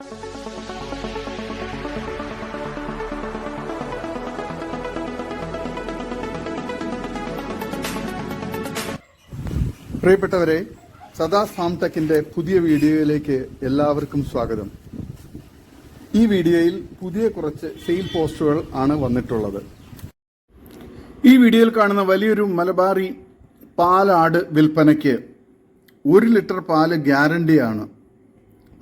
പ്രിയപ്പെട്ടവരെ സദാ ഫാം പുതിയ വീഡിയോയിലേക്ക് എല്ലാവർക്കും സ്വാഗതം. ഈ വീഡിയോയിൽ പുതിയ കുറച്ച് സെയിൽ പോസ്റ്റുകൾ ആണ് വന്നിട്ടുള്ളത്. ഈ വീഡിയോയിൽ കാണുന്ന വലിയൊരു മലബാറി പാലാട് വിൽപ്പനയ്ക്ക് ഒരു ലിറ്റർ പാൽ ഗ്യാരണ്ടിയാണ്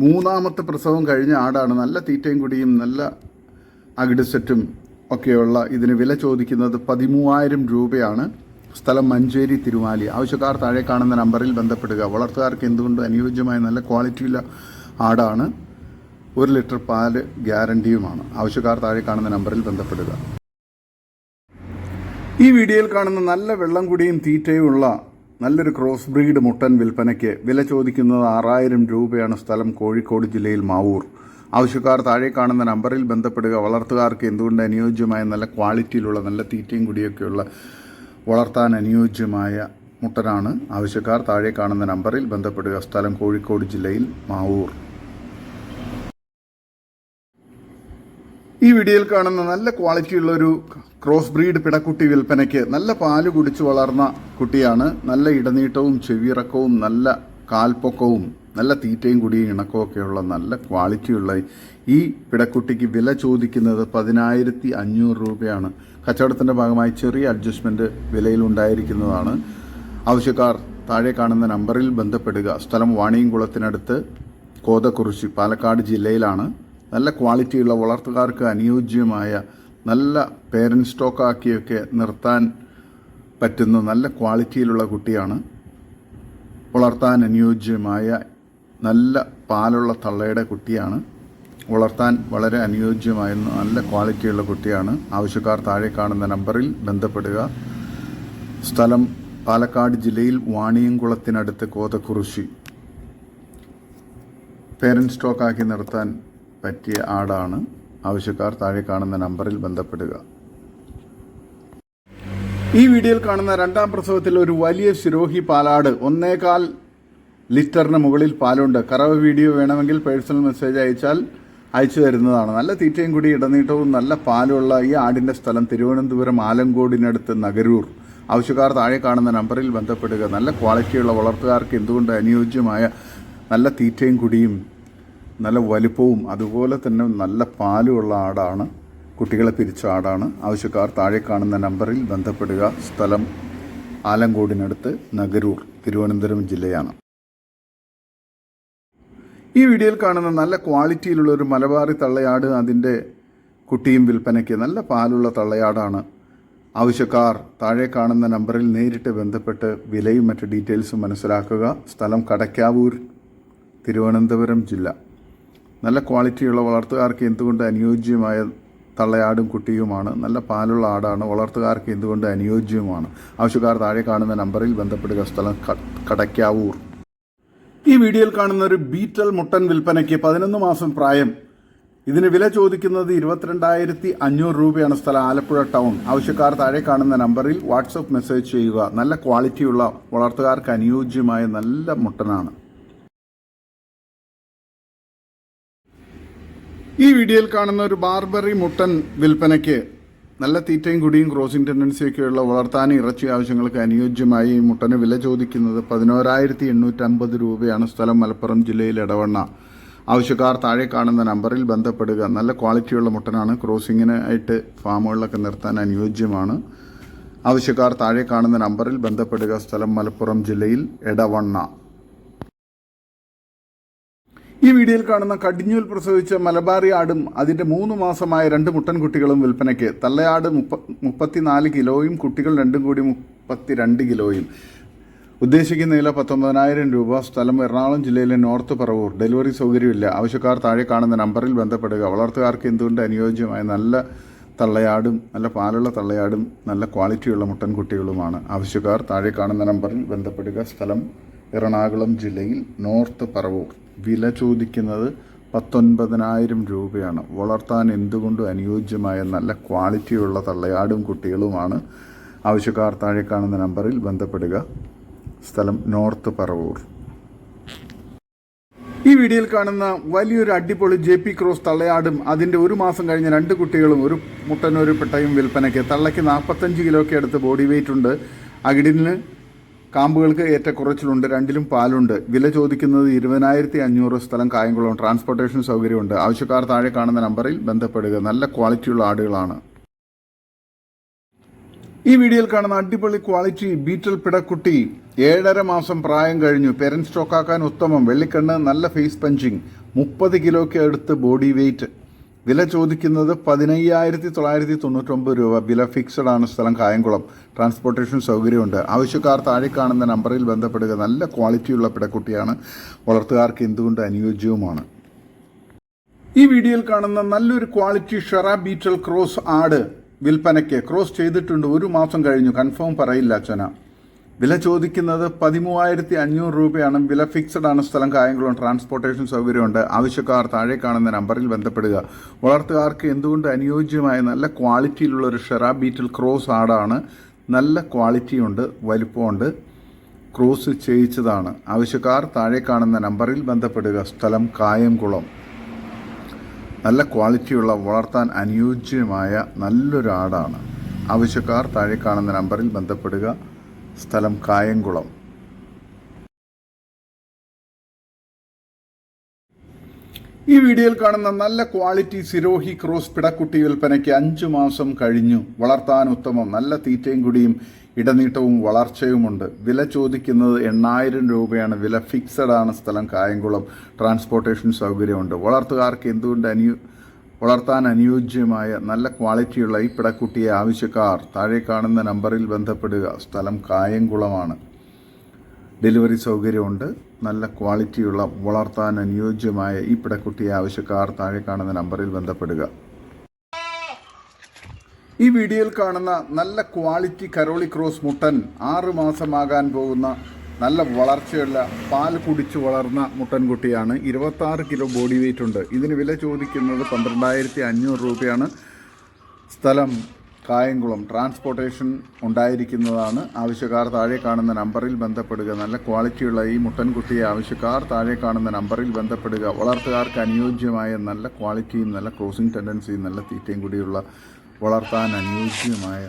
മൂന്നാമത്തെ പ്രസവം കഴിഞ്ഞ ആടാണ് നല്ല തീറ്റയും കുടിയും നല്ല അകിട് സെറ്റും ഒക്കെയുള്ള ഇതിന് വില ചോദിക്കുന്നത് പതിമൂവായിരം രൂപയാണ്. സ്ഥലം മഞ്ചേരി തിരുമാലി. ആവശ്യക്കാർ താഴെ കാണുന്ന നമ്പറിൽ ബന്ധപ്പെടുക. വളർത്തുകാർക്ക് എന്തുകൊണ്ട് അനുയോജ്യമായ നല്ല ക്വാളിറ്റിയുള്ള ആടാണ്? ഒരു ലിറ്റർ പാൽ ഗ്യാരണ്ടിയുമാണ്. ആവശ്യക്കാർ താഴെ കാണുന്ന നമ്പറിൽ ബന്ധപ്പെടുക. ഈ വീഡിയോയിൽ കാണുന്ന നല്ല വെള്ളം കുടിയും തീറ്റയും ഉള്ള നല്ലൊരു ക്രോസ് ബ്രീഡ് മുട്ടൻ വിൽപ്പനയ്ക്ക് വില ചോദിക്കുന്നത് ആറായിരം രൂപയാണ് സ്ഥലം കോഴിക്കോട് ജില്ലയിൽ മാവൂർ. ആവശ്യക്കാർ താഴെ കാണുന്ന നമ്പറിൽ ബന്ധപ്പെടുക. വളർത്തുകാർക്ക് എന്തുകൊണ്ട് അനുയോജ്യമായ നല്ല ക്വാളിറ്റിയിലുള്ള നല്ല തീറ്റയും കുടിയൊക്കെയുള്ള വളർത്താൻ അനുയോജ്യമായ മുട്ടനാണ് ആവശ്യക്കാർ താഴെ കാണുന്ന നമ്പറിൽ ബന്ധപ്പെടുക. സ്ഥലം കോഴിക്കോട് ജില്ലയിൽ മാവൂർ. ഈ വീഡിയോയിൽ കാണുന്ന നല്ല ക്വാളിറ്റിയുള്ള ഒരു ക്രോസ് ബ്രീഡ് പിടക്കുട്ടി വിൽപ്പനയ്ക്ക് നല്ല പാൽ കുടിച്ചു വളർന്ന കുട്ടിയാണ്. നല്ല ഇടനീട്ടവും ചെവിയിറക്കവും നല്ല കാൽപ്പൊക്കവും നല്ല തീറ്റയും കുടിയും ഇണക്കവും ഒക്കെയുള്ള നല്ല ക്വാളിറ്റിയുള്ള ഈ പിടക്കുട്ടിക്ക് വില ചോദിക്കുന്നത് പതിനായിരത്തി അഞ്ഞൂറ് രൂപയാണ്. കച്ചവടത്തിന്റെ ഭാഗമായി ചെറിയ അഡ്ജസ്റ്റ്മെന്റ് വിലയിലുണ്ടായിരിക്കുന്നതാണ് ആവശ്യക്കാർ താഴെ കാണുന്ന നമ്പറിൽ ബന്ധപ്പെടുക. സ്ഥലം വാണിയംകുളത്തിനടുത്ത് കോതക്കുറിശി പാലക്കാട് ജില്ലയിലാണ്. നല്ല ക്വാളിറ്റിയുള്ള വളർത്തുകാർക്ക് അനുയോജ്യമായ നല്ല പേരന്റ് സ്റ്റോക്കാക്കിയൊക്കെ നിർത്താൻ പറ്റുന്ന നല്ല ക്വാളിറ്റിയിലുള്ള കുട്ടിയാണ്. വളർത്താൻ അനുയോജ്യമായ നല്ല പാലുള്ള തള്ളയുടെ കുട്ടിയാണ്. വളർത്താൻ വളരെ അനുയോജ്യമായ നല്ല ക്വാളിറ്റിയുള്ള കുട്ടിയാണ്. ആവശ്യക്കാർ താഴെ കാണുന്ന നമ്പറിൽ ബന്ധപ്പെടുക. സ്ഥലം പാലക്കാട് ജില്ലയിൽ വാണിയംകുളത്തിനടുത്ത് കോതക്കുറിശി. പേരന്റ് സ്റ്റോക്കാക്കി നിർത്താൻ പറ്റിയ ആടാണ്. ആവശ്യക്കാർ താഴെ കാണുന്ന നമ്പറിൽ ബന്ധപ്പെടുക. ഈ വീഡിയോയിൽ കാണുന്ന രണ്ടാം പ്രസവത്തിൽ ഒരു വലിയ ശിരോഹി പാലാട്. ഒന്നേകാൽ ലിറ്ററിന് മുകളിൽ പാലുണ്ട്. കറവ് വീഡിയോ വേണമെങ്കിൽ പേഴ്സണൽ മെസ്സേജ് അയച്ചാൽ അയച്ചു തരുന്നതാണ്. നല്ല തീറ്റയും കൂടി ഇടനീട്ടവും നല്ല പാലുള്ള ഈ ആടിന്റെ സ്ഥലം തിരുവനന്തപുരം ആലങ്കോടിനടുത്ത് നഗരൂർ. ആവശ്യക്കാർ താഴെ കാണുന്ന നമ്പറിൽ ബന്ധപ്പെടുക. നല്ല ക്വാളിറ്റിയുള്ള വളർത്തുകാർക്ക് എന്തുകൊണ്ട് അനുയോജ്യമായ നല്ല തീറ്റയും കുടിയും നല്ല വലുപ്പവും അതുപോലെ തന്നെ നല്ല പാലുമുള്ള ആടാണ്. കുട്ടികളെ പിരിച്ച ആടാണ്. ആവശ്യക്കാർ താഴെ കാണുന്ന നമ്പറിൽ ബന്ധപ്പെടുക. സ്ഥലം ആലങ്കോടിനടുത്ത് നഗരൂർ തിരുവനന്തപുരം ജില്ലയാണ്. ഈ വീഡിയോയിൽ കാണുന്ന നല്ല ക്വാളിറ്റിയിലുള്ള ഒരു മലബാറി തള്ളയാട് അതിന്റെ കുട്ടിയും വിൽപ്പനയ്ക്ക് നല്ല പാലുള്ള തള്ളയാടാണ്. ആവശ്യക്കാർ താഴെ കാണുന്ന നമ്പറിൽ നേരിട്ട് ബന്ധപ്പെട്ട് വിലയും മറ്റ് ഡീറ്റെയിൽസും മനസ്സിലാക്കുക. സ്ഥലം കടക്കാവൂർ തിരുവനന്തപുരം ജില്ല. നല്ല ക്വാളിറ്റിയുള്ള വളർത്തുകാർക്ക് എന്തുകൊണ്ട് അനുയോജ്യമായ തള്ളയാടും കുട്ടിയുമാണ്? നല്ല പാലുള്ള ആടാണ് വളർത്തുകാർക്ക് എന്തുകൊണ്ട് അനുയോജ്യവുമാണ്? ആവശ്യക്കാർ താഴെ കാണുന്ന നമ്പറിൽ ബന്ധപ്പെടുക. സ്ഥലം കടയ്ക്കാവൂർ ഈ വീഡിയോയിൽ കാണുന്ന ഒരു ബീറ്റൽ മുട്ടൻ വിൽപ്പനയ്ക്ക് പതിനൊന്ന് മാസം പ്രായം. ഇതിന് വില ചോദിക്കുന്നത് ഇരുപത്തിരണ്ടായിരത്തി അഞ്ഞൂറ് രൂപയാണ് സ്ഥലം ആലപ്പുഴ ടൗൺ. ആവശ്യക്കാർ താഴെ കാണുന്ന നമ്പറിൽ വാട്സപ്പ് മെസ്സേജ് ചെയ്യുക. നല്ല ക്വാളിറ്റിയുള്ള വളർത്തുകാർക്ക് അനുയോജ്യമായ നല്ല മുട്ടനാണ്. ഈ വീഡിയോയിൽ കാണുന്ന ഒരു ബാർബറി മുട്ടൻ വിൽപ്പനയ്ക്ക് നല്ല തീറ്റയും കുടിയും ക്രോസിംഗ് ടെൻഡൻസിയൊക്കെയുള്ള വളർത്താനും ഇറച്ചി ആവശ്യങ്ങൾക്ക് അനുയോജ്യമായി മുട്ടന് വില ചോദിക്കുന്നത് പതിനോരായിരത്തി എണ്ണൂറ്റമ്പത് രൂപയാണ് സ്ഥലം മലപ്പുറം ജില്ലയിൽ ഇടവണ്ണ ആവശ്യക്കാർ താഴെ കാണുന്ന നമ്പറിൽ ബന്ധപ്പെടുക. നല്ല ക്വാളിറ്റിയുള്ള മുട്ടനാണ്. ക്രോസിങ്ങിന് ആയിട്ട് ഫാമുകളിലൊക്കെ നിർത്താൻ അനുയോജ്യമാണ്. ആവശ്യക്കാർ താഴെ കാണുന്ന നമ്പറിൽ ബന്ധപ്പെടുക. സ്ഥലം മലപ്പുറം ജില്ലയിൽ എടവണ്ണ. ഈ വീഡിയോയിൽ കാണുന്ന കടിഞ്ഞൂൽ പ്രസവിച്ച മലബാറി ആടും അതിന്റെ മൂന്ന് മാസമായ രണ്ട് മുട്ടൻകുട്ടികളും വിൽപ്പനയ്ക്ക് തള്ളയാട് മുപ്പ മുപ്പത്തിനാല് കിലോയും കുട്ടികൾ രണ്ടും കൂടി മുപ്പത്തിരണ്ട് കിലോയും. ഉദ്ദേശിക്കുന്ന വില പത്തൊമ്പതിനായിരം രൂപ. സ്ഥലം എറണാകുളം ജില്ലയിലെ നോർത്ത് പറവൂർ. ഡെലിവറി സൗകര്യമില്ല. ആവശ്യക്കാർ താഴെ കാണുന്ന നമ്പറിൽ ബന്ധപ്പെടുക. വളർത്തുകാർക്ക് എന്തുകൊണ്ട് അനുയോജ്യമായ നല്ല തള്ളയാടും നല്ല പാലുള്ള തള്ളയാടും നല്ല ക്വാളിറ്റിയുള്ള മുട്ടൻകുട്ടികളുമാണ്? ആവശ്യക്കാർ താഴെ കാണുന്ന നമ്പറിൽ ബന്ധപ്പെടുക. സ്ഥലം എറണാകുളം ജില്ലയിൽ നോർത്ത് പറവൂർ. വില ചോദിക്കുന്നത് പത്തൊൻപതിനായിരം രൂപയാണ്. വളർത്താൻ എന്തുകൊണ്ടും അനുയോജ്യമായ നല്ല ക്വാളിറ്റിയുള്ള തള്ളയാടും കുട്ടികളുമാണ്? ആവശ്യക്കാർ താഴെ കാണുന്ന നമ്പറിൽ ബന്ധപ്പെടുക. സ്ഥലം നോർത്ത് പറവൂർ. ഈ വീഡിയോയിൽ കാണുന്ന വലിയൊരു അടിപൊളി ജെ പി ക്രോസ് തള്ളയാടും അതിന്റെ ഒരു മാസം കഴിഞ്ഞ രണ്ട് കുട്ടികളും ഒരു മുട്ടനൊരു പെട്ടയും വിൽപ്പനയ്ക്ക് തള്ളയ്ക്ക് നാൽപ്പത്തഞ്ച് കിലോയ്ക്ക് അടുത്ത് ബോഡി വെയിറ്റ് ഉണ്ട്. അകിടിന് കാമ്പുകൾക്ക് ഏറ്റക്കുറച്ചിലുണ്ട് രണ്ടിലും പാലുണ്ട്. വില ചോദിക്കുന്നത് ഇരുപതിനായിരത്തി അഞ്ഞൂറ് സ്ഥലം കായംകുളം. ട്രാൻസ്പോർട്ടേഷൻ സൗകര്യമുണ്ട്. ആവശ്യക്കാർ താഴെ കാണുന്ന നമ്പറിൽ ബന്ധപ്പെടുക. നല്ല ക്വാളിറ്റിയുള്ള ആടുകളാണ്. ഈ വീഡിയോയിൽ കാണുന്ന അടിപൊളി ക്വാളിറ്റി ബീറ്റൽ പിടക്കുട്ടി ഏഴര മാസം പ്രായം കഴിഞ്ഞു. പെരൻ സ്റ്റോക്കാക്കാൻ ഉത്തമം. വെള്ളിക്കണ്ണ് നല്ല ഫേസ് പഞ്ചിങ്. മുപ്പത് കിലോയ്ക്ക് അടുത്ത് ബോഡി വെയിറ്റ്. വില ചോദിക്കുന്നത് പതിനയ്യായിരത്തി തൊള്ളായിരത്തി തൊണ്ണൂറ്റൊമ്പത് രൂപ. വില ഫിക്സഡ് ആണ് സ്ഥലം കായംകുളം. ട്രാൻസ്പോർട്ടേഷൻ സൗകര്യമുണ്ട്. ആവശ്യക്കാർ താഴെ കാണുന്ന നമ്പറിൽ ബന്ധപ്പെടുക. നല്ല ക്വാളിറ്റിയുള്ള പിടക്കുട്ടിയാണ് വളർത്തുകാർക്ക് എന്തുകൊണ്ട് അനുയോജ്യവുമാണ്? ഈ വീഡിയോയിൽ കാണുന്ന നല്ലൊരു ക്വാളിറ്റി ഷെറ ബീറ്റൽ ക്രോസ് ആട് വിൽപ്പനയ്ക്ക് ക്രോസ് ചെയ്തിട്ടുണ്ട്. ഒരു മാസം കഴിഞ്ഞു. കൺഫേം പറയില്ല അച്ഛന. വില ചോദിക്കുന്നത് പതിമൂവായിരത്തി അഞ്ഞൂറ് രൂപയാണ്. വില ഫിക്സഡ് ആണ്. സ്ഥലം കായംകുളം ട്രാൻസ്പോർട്ടേഷൻ സൗകര്യമുണ്ട്. ആവശ്യക്കാർ താഴെ കാണുന്ന നമ്പറിൽ ബന്ധപ്പെടുക. വളർത്തുകാർക്ക് എന്തുകൊണ്ട് അനുയോജ്യമായ നല്ല ക്വാളിറ്റിയിലുള്ള ഒരു ഷെറാ ബീറ്റിൽ ക്രോസ് ആടാണ്? നല്ല ക്വാളിറ്റിയുണ്ട് വലിപ്പമുണ്ട് ക്രോസ് ചെയ്യിച്ചതാണ് ആവശ്യക്കാർ താഴെ കാണുന്ന നമ്പറിൽ ബന്ധപ്പെടുക. സ്ഥലം കായംകുളം. നല്ല ക്വാളിറ്റിയുള്ള വളർത്താൻ അനുയോജ്യമായ നല്ലൊരു ആടാണ്. ആവശ്യക്കാർ താഴെ കാണുന്ന നമ്പറിൽ ബന്ധപ്പെടുക. സ്ഥലം കായംകുളം. ഈ വീഡിയോയിൽ കാണുന്ന നല്ല ക്വാളിറ്റി സിരോഹി ക്രോസ് പിടക്കുട്ടി വിൽപ്പനയ്ക്ക് അഞ്ചു മാസം കഴിഞ്ഞു. വളർത്താൻ ഉത്തമം. നല്ല തീറ്റയും കുടിയും ഇടനീട്ടവും വളർച്ചയുമുണ്ട്. വില ചോദിക്കുന്നത് എണ്ണായിരം രൂപയാണ്. വില ഫിക്സഡ് ആണ് സ്ഥലം കായംകുളം. ട്രാൻസ്പോർട്ടേഷൻ സൗകര്യമുണ്ട്. വളർത്തുകാർക്ക് എന്തുകൊണ്ട് അനു വളർത്താൻ അനുയോജ്യമായ നല്ല ക്വാളിറ്റിയുള്ള ഈ പിടക്കുട്ടിയെ ആവശ്യക്കാർ താഴെ കാണുന്ന നമ്പറിൽ ബന്ധപ്പെടുക. സ്ഥലം കായംകുളമാണ്. ഡെലിവറി സൗകര്യമുണ്ട്. നല്ല ക്വാളിറ്റിയുള്ള വളർത്താൻ അനുയോജ്യമായ ഈ പിടക്കുട്ടിയെ ആവശ്യക്കാർ താഴെ കാണുന്ന നമ്പറിൽ ബന്ധപ്പെടുക. ഈ വീഡിയോയിൽ കാണുന്ന നല്ല ക്വാളിറ്റി കരോളി ക്രോസ് മുട്ടൻ ആറ് മാസമാകാൻ പോകുന്ന നല്ല വളർച്ചയുള്ള പാൽ കുടിച്ചു വളർന്ന മുട്ടൻകുട്ടിയാണ്. ഇരുപത്താറ് കിലോ ബോഡി വെയിറ്റ് ഉണ്ട്. ഇതിന് വില ചോദിക്കുന്നത് പന്ത്രണ്ടായിരത്തി അഞ്ഞൂറ് രൂപയാണ്. സ്ഥലം കായംകുളം. ട്രാൻസ്പോർട്ടേഷൻ ഉണ്ടായിരിക്കുന്നതാണ്. ആവശ്യക്കാർ താഴെ കാണുന്ന നമ്പറിൽ ബന്ധപ്പെടുക. നല്ല ക്വാളിറ്റിയുള്ള ഈ മുട്ടൻകുട്ടിയെ ആവശ്യക്കാർ താഴെ കാണുന്ന നമ്പറിൽ ബന്ധപ്പെടുക. വളർത്തുകാർക്ക് അനുയോജ്യമായ നല്ല ക്വാളിറ്റിയും നല്ല ക്രോസിംഗ് ടെൻഡൻസിയും നല്ല തീറ്റയും കൂടിയുള്ള വളർത്താൻ അനുയോജ്യമായ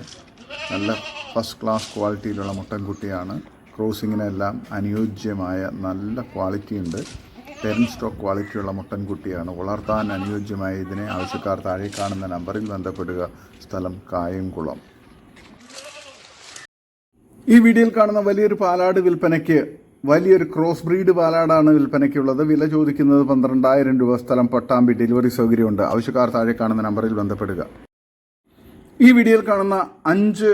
നല്ല ഫസ്റ്റ് ക്ലാസ് ക്വാളിറ്റിയിലുള്ള മുട്ടൻകുട്ടിയാണ്. ക്രോസിങ്ങിനെല്ലാം അനുയോജ്യമായ നല്ല ക്വാളിറ്റി ഉണ്ട് ടെൻ സ്റ്റോക്ക് ക്വാളിറ്റിയുള്ള മുട്ടൻകുട്ടിയാണ് വളർത്താൻ അനുയോജ്യമായ ഇതിനെ ആവശ്യക്കാർ താഴെ കാണുന്ന നമ്പറിൽ ബന്ധപ്പെടുക. സ്ഥലം കായംകുളം. ഈ വീഡിയോയിൽ കാണുന്ന വലിയൊരു പാലാട് വിൽപ്പനയ്ക്ക് വലിയൊരു ക്രോസ് ബ്രീഡ് പാലാടാണ് വിൽപ്പനയ്ക്കുള്ളത്. വില ചോദിക്കുന്നത് പന്ത്രണ്ടായിരം രൂപ. സ്ഥലം പട്ടാമ്പി ഡെലിവറി സൗകര്യമുണ്ട്. ആവശ്യക്കാർ താഴെ കാണുന്ന നമ്പറിൽ ബന്ധപ്പെടുക. ഈ വീഡിയോയിൽ കാണുന്ന അഞ്ച്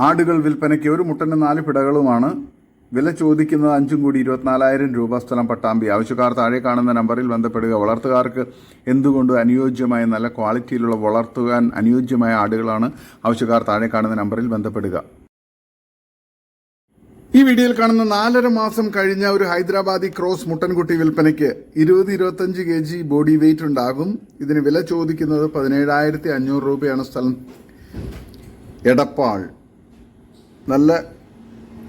ആടുകൾ വിൽപ്പനയ്ക്ക് ഒരു മുട്ടന് നാല് പിടകളുമാണ്. വില ചോദിക്കുന്നത് അഞ്ചും കൂടി ഇരുപത്തിനാലായിരം രൂപ സ്ഥലം പട്ടാമ്പി. ആവശ്യക്കാർ താഴെ കാണുന്ന നമ്പറിൽ ബന്ധപ്പെടുക. വളർത്തുകാർക്ക് എന്തുകൊണ്ട് അനുയോജ്യമായ നല്ല ക്വാളിറ്റിയിലുള്ള വളർത്തുവാൻ അനുയോജ്യമായ ആടുകളാണ്? ആവശ്യക്കാർ താഴെ കാണുന്ന നമ്പറിൽ ബന്ധപ്പെടുക. ഈ വീഡിയോയിൽ കാണുന്ന നാലര മാസം കഴിഞ്ഞ ഒരു ഹൈദരാബാദി ക്രോസ് മുട്ടൻകുട്ടി വിൽപ്പനയ്ക്ക് ഇരുപത് ഇരുപത്തഞ്ച് കെ ജി ബോഡി വെയിറ്റ് ഉണ്ടാകും. ഇതിന് വില ചോദിക്കുന്നത് പതിനേഴായിരത്തി അഞ്ഞൂറ് രൂപയാണ് സ്ഥലം. എടപ്പാൾ. നല്ല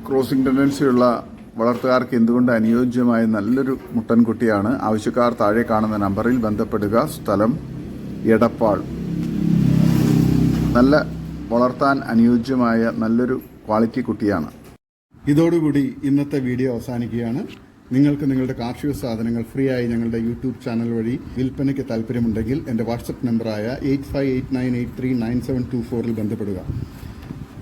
ക്രോസിംഗ് ടെൻഡൻസിയുള്ള വളർത്തുകാർക്ക് എന്തുകൊണ്ട് അനുയോജ്യമായ നല്ലൊരു മുട്ടൻകുട്ടിയാണ്? ആവശ്യക്കാർ താഴെ കാണുന്ന നമ്പറിൽ ബന്ധപ്പെടുക. സ്ഥലം എടപ്പാൾ. നല്ല വളർത്താൻ അനുയോജ്യമായ നല്ലൊരു ക്വാളിറ്റി കുട്ടിയാണ്. ഇതോടുകൂടി ഇന്നത്തെ വീഡിയോ അവസാനിക്കുകയാണ്. നിങ്ങൾക്ക് നിങ്ങളുടെ കാർഷിക സാധനങ്ങൾ ഫ്രീ ആയി ഞങ്ങളുടെ യൂട്യൂബ് ചാനൽ വഴി വിൽപ്പനയ്ക്ക് താല്പര്യമുണ്ടെങ്കിൽ എന്റെ വാട്സപ്പ് നമ്പറായ eight five eight nine eight three nine seven two ഫോറിൽ ബന്ധപ്പെടുക.